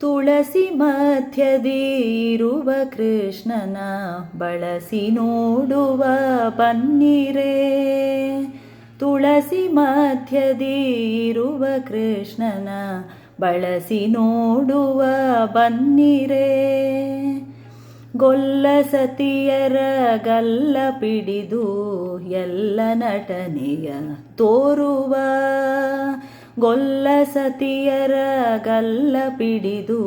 ತುಳಸಿ ಮಧ್ಯದಿರುವ ಕೃಷ್ಣನ ಬಳಸಿ ನೋಡುವ ಬನ್ನಿರೇ ತುಳಸಿ ಮಧ್ಯದಿರುವ ಕೃಷ್ಣನ ಬಳಸಿ ನೋಡುವ ಬನ್ನಿರೇ ಗೊಲ್ಲ ಸತಿಯರ ಗಲ್ಲ ಪಿಡಿದು ಎಲ್ಲ ನಟನೆಯ ತೋರುವ ಗೊಲ್ಲ ಸತಿಯರ ಗಲ್ಲ ಪಿಡಿದು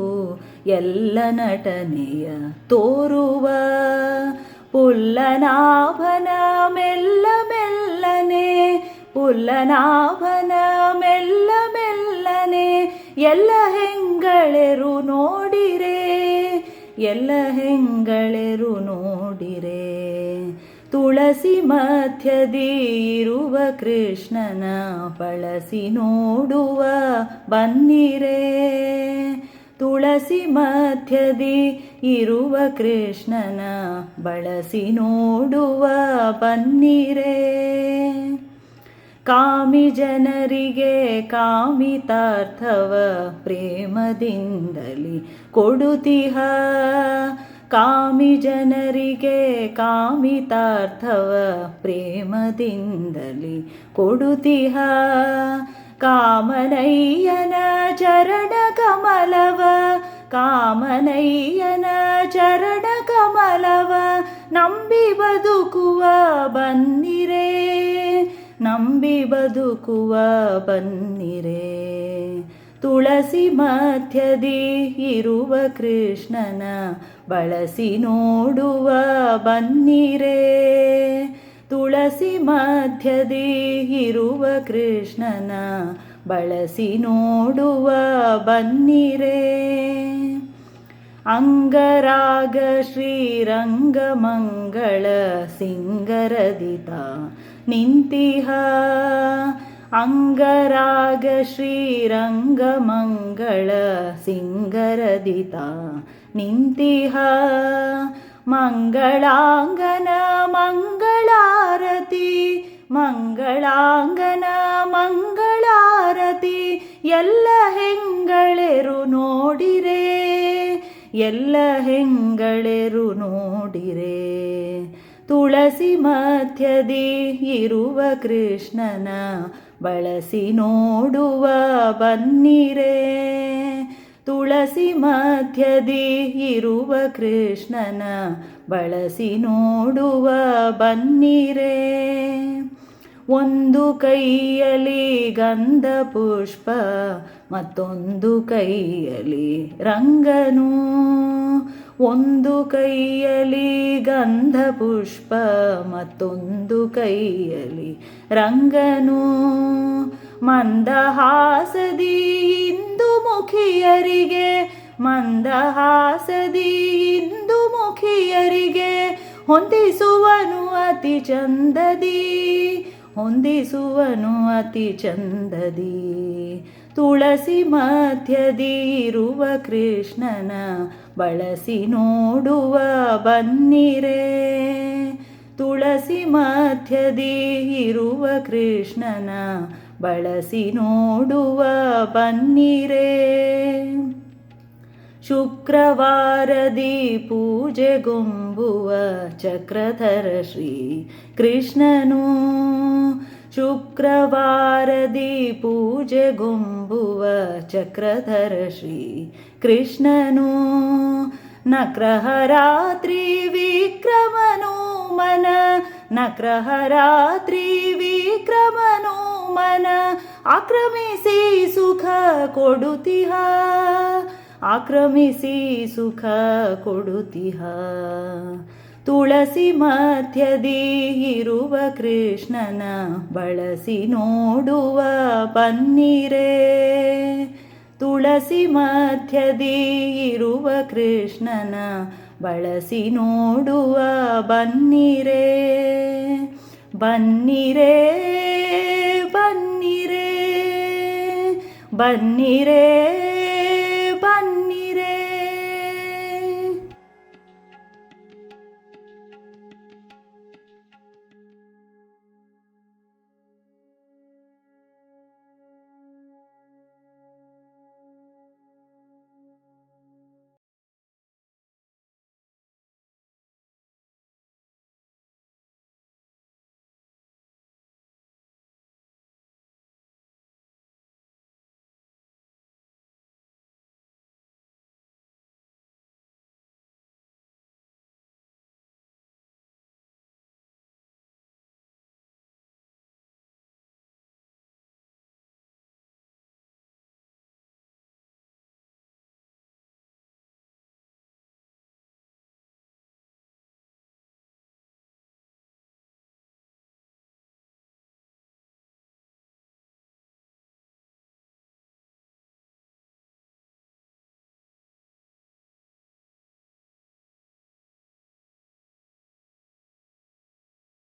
ಎಲ್ಲ ನಟನೆಯ ತೋರುವ ಪುಲ್ಲನಾಭನ ಮೆಲ್ಲ ಮೆಲ್ಲನೆ, ಪುಲ್ಲನಾಭನ ಮೆಲ್ಲ ಮೆಲ್ಲನೆ, ಎಲ್ಲ ಹೆಂಗಳೆರು ನೋಡಿರೆ, ಎಲ್ಲ ಹೆಂಗಳೆರು ನೋಡಿರೆ ತುಳಸಿ ಮಧ್ಯದಿ ಇರುವ ಕೃಷ್ಣನ ಬಳಸಿ ನೋಡುವ ಬನ್ನಿರೇ. ತುಳಸಿ ಮಧ್ಯದಿ ಇರುವ ಕೃಷ್ಣನ ಬಳಸಿ ನೋಡುವ ಬನ್ನಿರೇ. ಕಾಮಿ ಜನರಿಗೆ ಕಾಮಿತಾರ್ಥವ ಪ್ರೇಮದಿಂದಲಿ ಕೊಡುತಿಹ. ಕಾಮಿ ಜನರಿಗೆ ಕಾಮಿತಾರ್ಥವ ಪ್ರೇಮದಿಂದಲಿ ಕೊಡುತಿಹ. ಕಾಮನಯ್ಯನ ಚರಣ ಕಮಲವ, ಕಾಮನಯ್ಯನ ಚರಣ ಕಮಲವ, ನಂಬಿ ಬದುಕುವ ಬನ್ನಿರೇ, ನಂಬಿ ಬದುಕುವ ಬನ್ನಿರೇ. ತುಳಸಿ ಮಧ್ಯದಿ ಇರುವ ಕೃಷ್ಣನ ಬಳಸಿ ನೋಡುವ ಬನ್ನಿರೇ. ತುಳಸಿ ಮಧ್ಯದಿ ಇರುವ ಕೃಷ್ಣನ ಬಳಸಿ ನೋಡುವ ಬನ್ನಿರೇ. ಅಂಗರಾಗ ಶ್ರೀರಂಗ ಮಂಗಳ ಸಿಂಗರದಿತ ನಿಂತಿಹ. ಅಂಗರಾಗ ಶ್ರೀರಂಗ ಮಂಗಳ ಸಿಂಗರದಿತ ನಿಂತಿಹ. ಮಂಗಳಾಂಗನ ಮಂಗಳಾರತಿ ಮಂಗಳಾಂಗನ ಮಂಗಳಾರತಿ, ಎಲ್ಲ ಹೆಂಗಳೆರು ನೋಡಿರೆ, ಎಲ್ಲ ಹೆಂಗಳೆರು ನೋಡಿರೆ. ತುಳಸಿ ಮಧ್ಯದಿ ಇರುವ ಕೃಷ್ಣನ ಬಳಸಿ ನೋಡುವ ಬನ್ನಿರೇ. ತುಳಸಿ ಮಧ್ಯದಿ ಇರುವ ಕೃಷ್ಣನ ಬಳಸಿ ನೋಡುವ ಬನ್ನಿರೇ. ಒಂದು ಕೈಯಲ್ಲಿ ಗಂಧ ಪುಷ್ಪ, ಮತ್ತೊಂದು ಕೈಯಲ್ಲಿ ರಂಗನು. ಒಂದು ಕೈಯಲ್ಲಿ ಗಂಧ ಪುಷ್ಪ ಮತ್ತೊಂದು ಕೈಯಲ್ಲಿ ರಂಗನು. ಮಂದಹಾಸದಿ ಇಂದು ಮುಖಿಯರಿಗೆ, ಮಂದಹಾಸದಿ ಇಂದು ಮುಖಿಯರಿಗೆ ಹೊಂದಿಸುವನು ಅತಿ ಚಂದದಿ, ಹೊಂದಿಸುವನು ಅತಿ ಚಂದದಿ. ತುಳಸಿ ಮಧ್ಯದಿರುವ ಕೃಷ್ಣನ ಬಳಸಿ ನೋಡುವ ಬನ್ನಿರೇ. ತುಳಸಿ ಮಧ್ಯದಿ ಇರುವ ಕೃಷ್ಣನ ಬಳಸಿ ನೋಡುವ ಬನ್ನಿರೇ. ಶುಕ್ರವಾರದಿ ಪೂಜೆಗೊಂಬುವ ಚಕ್ರಧರ ಶ್ರೀ ಕೃಷ್ಣನು. शुक्रवारदि पूज गुम्बुव चक्रधर श्री कृष्णनो मन नक्रहरात्रिविक्रमनो मन आक्रमिसि सुख कोडुतिह आक्रमिसि सुख कोडुतिह। ತುಳಸಿ ಮಧ್ಯದಿ ಇರುವ ಕೃಷ್ಣನ ಬಳಸಿ ನೋಡುವ ಬನ್ನಿರೇ ತುಳಸಿ ಮಧ್ಯದಿ ಇರುವ ಕೃಷ್ಣನ ಬಳಸಿ ನೋಡುವ ಬನ್ನಿರೇ ಬನ್ನಿರೇ ಬನ್ನಿರೇ ಬನ್ನಿರೇ